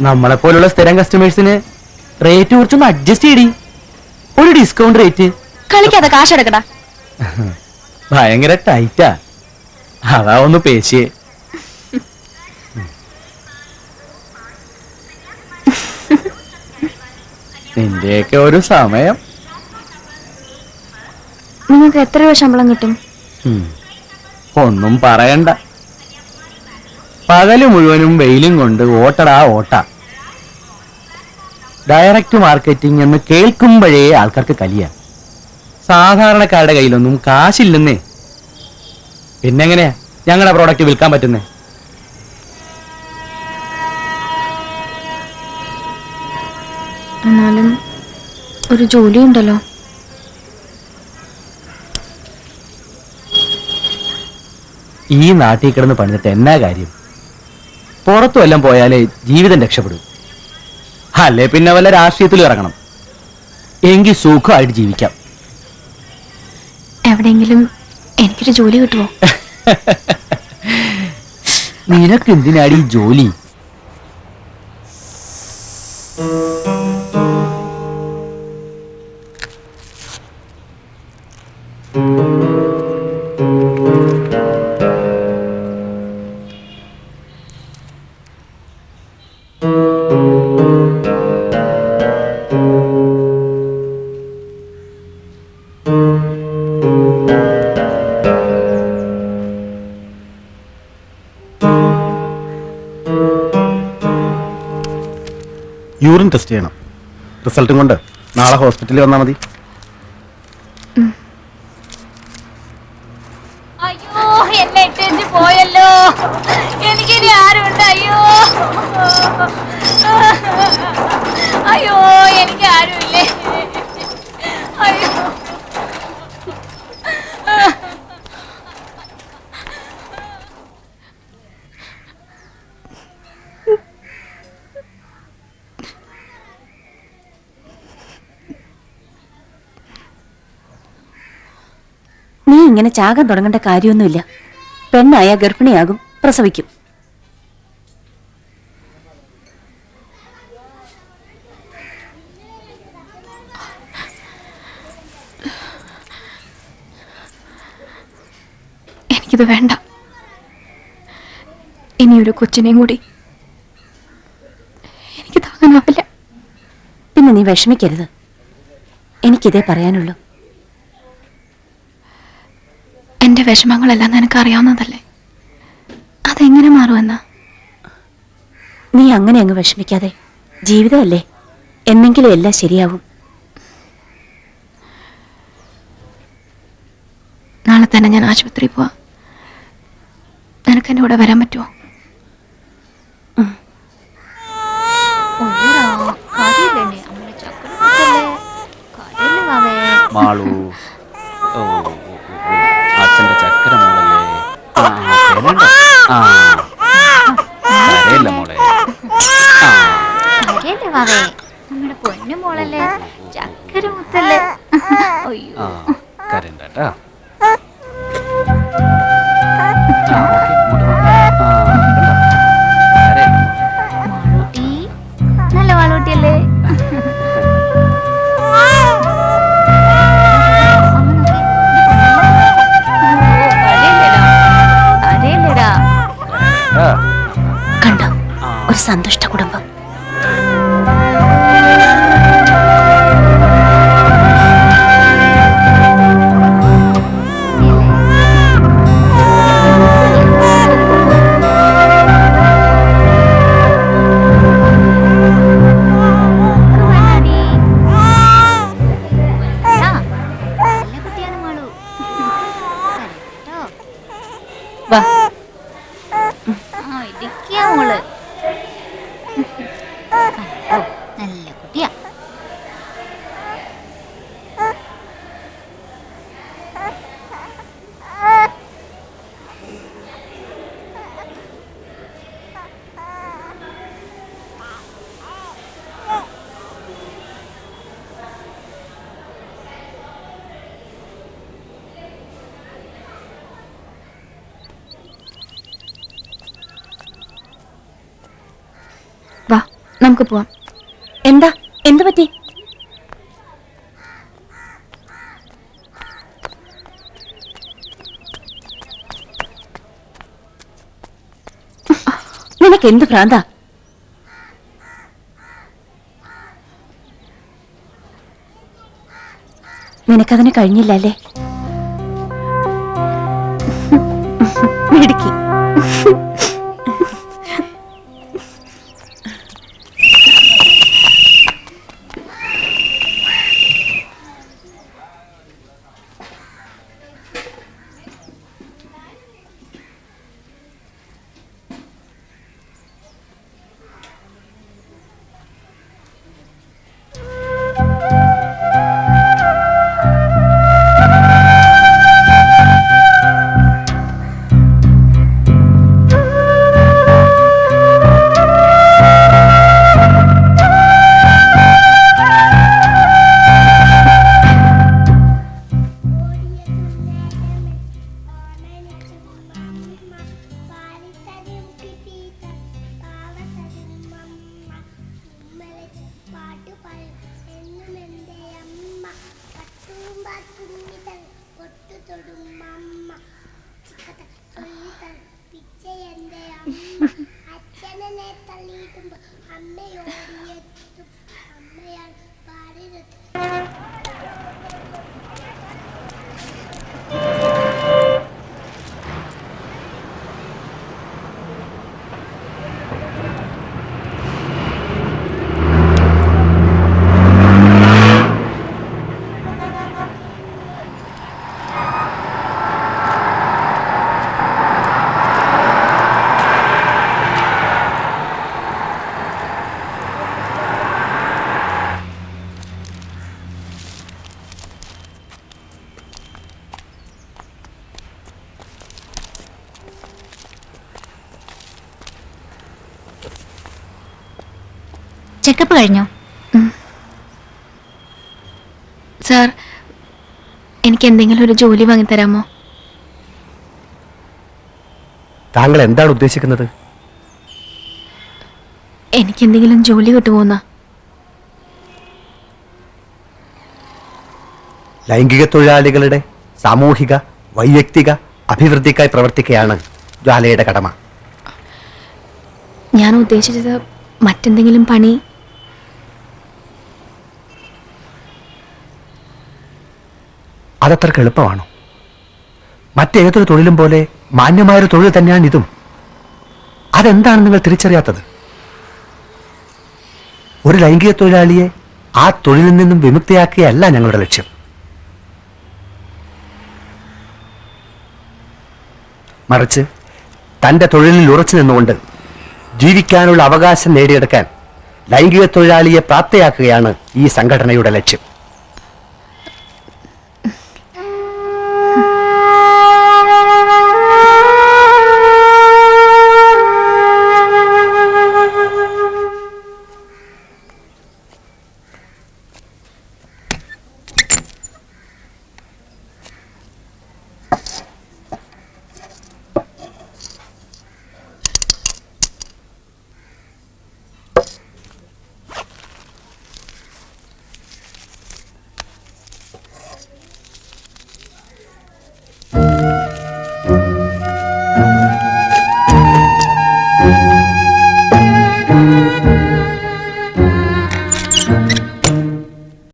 നമ്മളെ പോലുള്ള സ്ഥിരം കസ്റ്റമേഴ്സിന് റേറ്റ് കുറച്ചൊന്ന് അഡ്ജസ്റ്റ് ചെയ്തി ഒരു ഡിസ്കൗണ്ട് റേറ്റ് കളിക്കാതെ കാശെടുക്കടാ ഭയങ്കര ടൈറ്റാ അതാ ഒന്ന് പേശിയേ. നിന്റെയൊക്കെ ഒരു സമയം. നിങ്ങൾക്ക് എത്ര രൂപ ശമ്പളം കിട്ടും? ഒന്നും പറയണ്ട. പകൽ മുഴുവനും വെയിലും കൊണ്ട് ഓട്ടടാ ഓട്ട ഡയറക്റ്റ് മാർക്കറ്റിംഗ് എന്ന് കേൾക്കുമ്പോഴേ ആൾക്കാർക്ക് കലിയ. സാധാരണക്കാരുടെ കയ്യിലൊന്നും കാശില്ലെന്നേ. പിന്നെങ്ങനെയാ ഞങ്ങളുടെ പ്രോഡക്റ്റ് വിൽക്കാൻ പറ്റുന്നേ? എന്നാലും ഒരു ജോലി ഉണ്ടല്ലോ ഈ നാട്ടിൽ കിടന്ന് പണിതിട്ട് എന്നാ കാര്യം? പുറത്തു വല്ലതും പോയാലേ ജീവിതം രക്ഷപ്പെടും. അല്ലേ പിന്നെ വല്ല രാഷ്ട്രീയത്തിൽ ഇറങ്ങണം. എങ്കിൽ സുഖമായിട്ട് ജീവിക്കാം. എവിടെയെങ്കിലും എനിക്കൊരു ജോലി കിട്ടുമോ നിനക്ക് എന്തിനാടി ഈ ജോലി? യൂറിൻ ടെസ്റ്റ് ചെയ്യണം. റിസൾട്ടും കൊണ്ട് നാളെ ഹോസ്പിറ്റലിൽ വന്നാൽ മതി അയ്യോ എന്നെ ഇട്ടേച്ച് പോയല്ലോ എനിക്കിനി ആരുണ്ട് അയ്യോ അയ്യോ എനിക്ക് ആരുമില്ലേ അയ്യോ നീ ഇങ്ങനെ ചാകാൻ തുടങ്ങേണ്ട കാര്യമൊന്നുമില്ല. പെണ്ണായ ഗർഭിണിയാകും പ്രസവിക്കും. എനിക്കിത് വേണ്ട. ഇനിയൊരു കൊച്ചിനെയും കൂടി. എനിക്ക് താങ്ങാനാവില്ല. പിന്നെ നീ വിഷമിക്കരുത്. എനിക്കിതേ പറയാനുള്ളൂ. എന്റെ വിഷമങ്ങളെല്ലാം നിനക്ക് അറിയാവുന്നതല്ലേ അതെങ്ങനെ മാറുമെന്നാ? നീ അങ്ങനെ അങ്ങ് വിഷമിക്കാതെ ജീവിതമല്ലേ? എന്നെങ്കിലും എല്ലാം ശരിയാവും. നാളെ തന്നെ ഞാൻ ആശുപത്രി പോവാം. നിനക്ക് എന്റെ കൂടെ വരാൻ പറ്റുമോ മാളൂ. ഓ. ചക്കര മോളല്ലേ ആ, മോളെ? വാവേ നമ്മുടെ പൊന്നു മോളല്ലേ? ചക്കര മുത്തല്ലേ അയ്യോ ആ കരയണ്ട കേട്ടാ. ആ, സന്തുഷ്ട കുടുംബം. വാ. ഇടിക്കാ മോൾ ഓ, നല്ല കുട്ടിയാ വാ നമുക്ക് പോവാം. എന്താ? എന്ത് പറ്റി? നിനക്ക് എന്ത് ഭ്രാന്ത? നിനക്കതിന് കഴിഞ്ഞില്ല അല്ലേ അച്ഛനെ തള്ളിയിട്ടുമ്പോ അമ്മയോടിയെത്തും ചെക്കപ്പ് കഴിഞ്ഞോ? സാർ എനിക്ക് എന്തെങ്കിലും ഒരു ജോലി വാങ്ങിത്തരാമോ? താങ്കൾ എന്താണ് ഉദ്ദേശിക്കുന്നത്? എനിക്ക് എന്തെങ്കിലും ജോലി കിട്ടുമോന്ന? ലൈംഗിക തൊഴിലാളികളുടെ സാമൂഹിക വൈയക്തിക അഭിവൃദ്ധിക്കായി പ്രവർത്തിക്കുകയാണ് ജ്വാലയുടെ കടമ. ഞാൻ ഉദ്ദേശിച്ചത് മറ്റെന്തെങ്കിലും പണി അതത്രക്ക് എളുപ്പമാണോ? മറ്റേതൊരു തൊഴിലും പോലെ മാന്യമായൊരു തൊഴിൽ തന്നെയാണ് ഇതും. അതെന്താണ് നിങ്ങൾ തിരിച്ചറിയാത്തത്? ഒരു ലൈംഗിക തൊഴിലാളിയെ ആ തൊഴിലിൽ നിന്നും വിമുക്തിയാക്കുകയല്ല ഞങ്ങളുടെ ലക്ഷ്യം. മറിച്ച് തന്റെ തൊഴിലിൽ ഉറച്ചു നിന്നുകൊണ്ട് ജീവിക്കാനുള്ള അവകാശം നേടിയെടുക്കാൻ ലൈംഗിക തൊഴിലാളിയെ പ്രാപ്തയാക്കുകയാണ് ഈ സംഘടനയുടെ ലക്ഷ്യം.